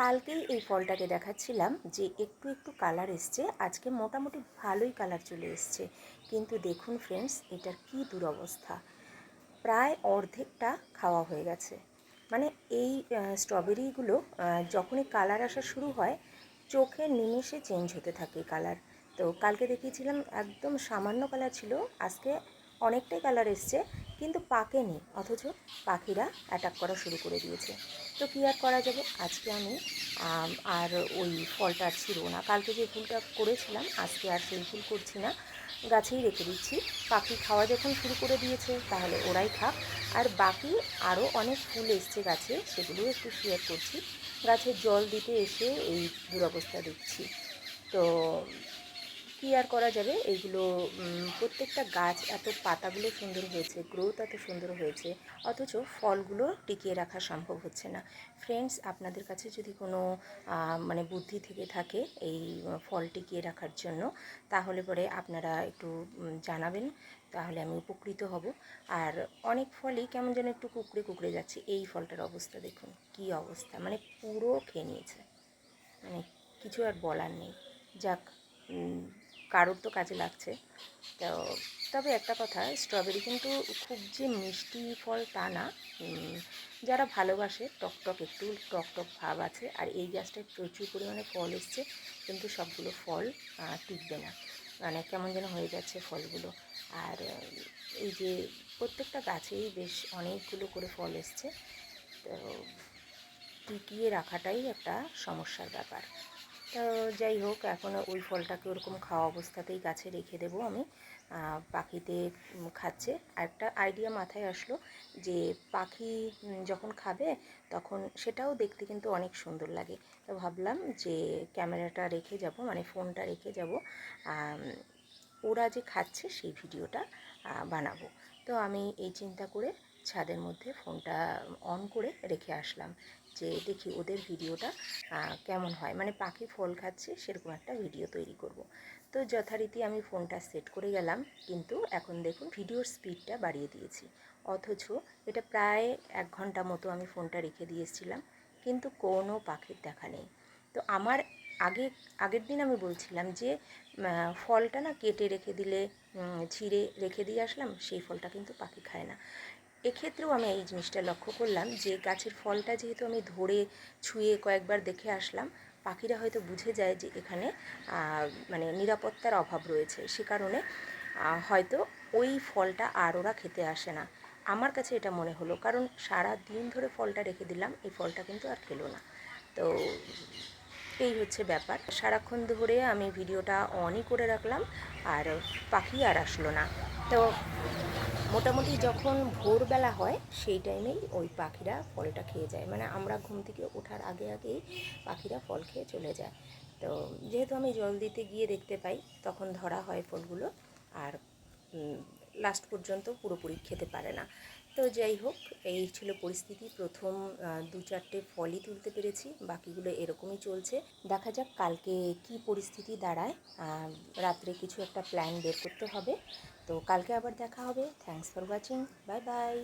কালকেই এই ফলটাকে দেখাচ্ছিলাম যে একটু একটু কালার এসছে। আজকে মোটামুটি ভালোই কালার চলে এসছে। কিন্তু দেখুন ফ্রেন্ডস এটার কি দুরবস্থা। প্রায় অর্ধেকটা খাওয়া হয়ে গেছে। মানে এই স্ট্রবেরিগুলো যখনই কালার আসা শুরু হয়, চোখের নিমেষে চেঞ্জ হতে থাকে কালার। তো কালকে দেখিয়েছিলাম, একদম সামান্য কালার ছিল। আজকে অনেকটাই কালার এসছে, কিন্তু পাকেনি, অথচ পাখিরা অ্যাটাক করা শুরু করে দিয়েছে। তো কী আর করা যাবে? আজকে আমি আর ওই ফলটা আর ছিল না। কালকে যে ফুলটা করেছিলাম, আজকে আর সেই ফুল করছি না। গাছেই রেখে দিচ্ছি। পাখি খাওয়া যখন শুরু করে দিয়েছে, তাহলে ওরাই খাক। আর বাকি আরও অনেক ফুল এসছে গাছে, সেগুলোও একটু শেয়ার করছি। গাছে জল দিতে এসে এই দুরবস্থা দেখছি। তো কী আর করা যাবে? এইগুলো প্রত্যেকটা গাছ এত পাতাগুলো সুন্দর হয়েছে গ্রোথ এত সুন্দর হয়েছে, অথচ ফলগুলো টিকিয়ে রাখা সম্ভব হচ্ছে না। ফ্রেন্ডস আপনাদের কাছে যদি কোনো মানে বুদ্ধি থেকে থাকে এই ফল টিকিয়ে রাখার জন্য, তাহলে পরে আপনারা একটু জানাবেন, তাহলে আমি উপকৃত হব। আর অনেক ফলই কেমন যেন একটু কুকড়ে কুকড়ে যাচ্ছে, এই ফলটার অবস্থা দেখুন, কি অবস্থা মানে পুরো খেয়ে নিয়েছে। মানে কিছু আর বলার নেই। যাক কারোর তো কাজে লাগছে। তো তবে একটা কথা স্ট্রবেরি কিন্তু খুব যে মিষ্টি ফল তা না। যারা ভালোবাসে, টক টক একটু টক টক ভাব আছে, আর এই গাছটায় প্রচুর পরিমাণে ফল এসছে, কিন্তু সবগুলো ফল টিকবে না। মানে কেমন যেন হয়ে যাচ্ছে ফলগুলো। আর, এই যে প্রত্যেকটা গাছেই বেশ অনেকগুলো করে ফল এসছে। তো টিকিয়ে রাখাটাই একটা সমস্যার ব্যাপার। তো যাই হোক, এখন ওই ফলটাকে ওরকম খাওয়া অবস্থাতেই গাছে রেখে দেবো আমি। পাখিতে খাচ্ছে। একটা আইডিয়া মাথায় আসলো যে পাখি যখন খাবে তখন সেটাও দেখতে কিন্তু অনেক সুন্দর লাগে। তো ভাবলাম যে ক্যামেরাটা রেখে যাব মানে ফোনটা রেখে যাব। ওরা যে খাচ্ছে সেই ভিডিওটা বানাবো। তো আমি এই চিন্তা করে ছাদের মধ্যে ফোনটা অন করে রেখে আসলাম যে, দেখি ওদের ভিডিওটা কেমন হয়? মানে পাখি ফল খাচ্ছে, সেরকম একটা ভিডিও তৈরি করব। তো যথারীতি আমি ফোনটা সেট করে গেলাম, কিন্তু এখন দেখুন ভিডিওর স্পিডটা বাড়িয়ে দিয়েছি। অথচ এটা প্রায় এক ঘণ্টা মতো আমি ফোনটা রেখে দিয়েছিলাম কিন্তু কোনো পাখির দেখা নেই। তো আমার আগে, আগের দিন আমি বলছিলাম যে ফলটা না কেটে রেখে দিলে ছিঁড়ে রেখে দিয়ে আসলাম, সেই ফলটা কিন্তু পাখি খায় না। এক্ষেত্রেও আমি এই জিনিসটা লক্ষ্য করলাম যে গাছের ফলটা যেহেতু আমি ধরে ছুঁয়ে কয়েকবার দেখে আসলাম, পাখিরা হয়তো বুঝে যায় যে এখানে মানে নিরাপত্তার অভাব রয়েছে। সে কারণে হয়তো ওই ফলটা আর ওরা খেতে আসে না। আমার কাছে এটা মনে হলো, কারণ সারা দিন ধরে ফলটা রেখে দিলাম, এই ফলটা কিন্তু আর খেলো না। তো এই হচ্ছে ব্যাপার। সারাক্ষণ ধরে আমি ভিডিওটা অনই করে রাখলাম, আর পাখি আর আসলো না। তো মোটামুটি যখন ভোরবেলা হয়, সেই টাইমেই ওই পাখিরা ফলটা খেয়ে যায়। মানে আমরা ঘুম থেকে ওঠার আগে আগেই পাখিরা ফল খেয়ে চলে যায়। তো যেহেতু আমি জল দিতে গিয়ে দেখতে পাই, তখন ধরা হয় ফলগুলো আর লাস্ট পর্যন্ত পুরোপুরি খেতে পারে না। তো যাই হোক, এই ছিল পরিস্থিতি। প্রথম দু চারটে ফলই তুলতে পেরেছি, বাকিগুলো এরকমই চলছে। দেখা যাক কালকে কি পরিস্থিতি দাঁড়ায়। রাত্রে কিছু একটা প্ল্যান বের করতে হবে। তো কালকে আবার দেখা হবে। Thanks for watching bye bye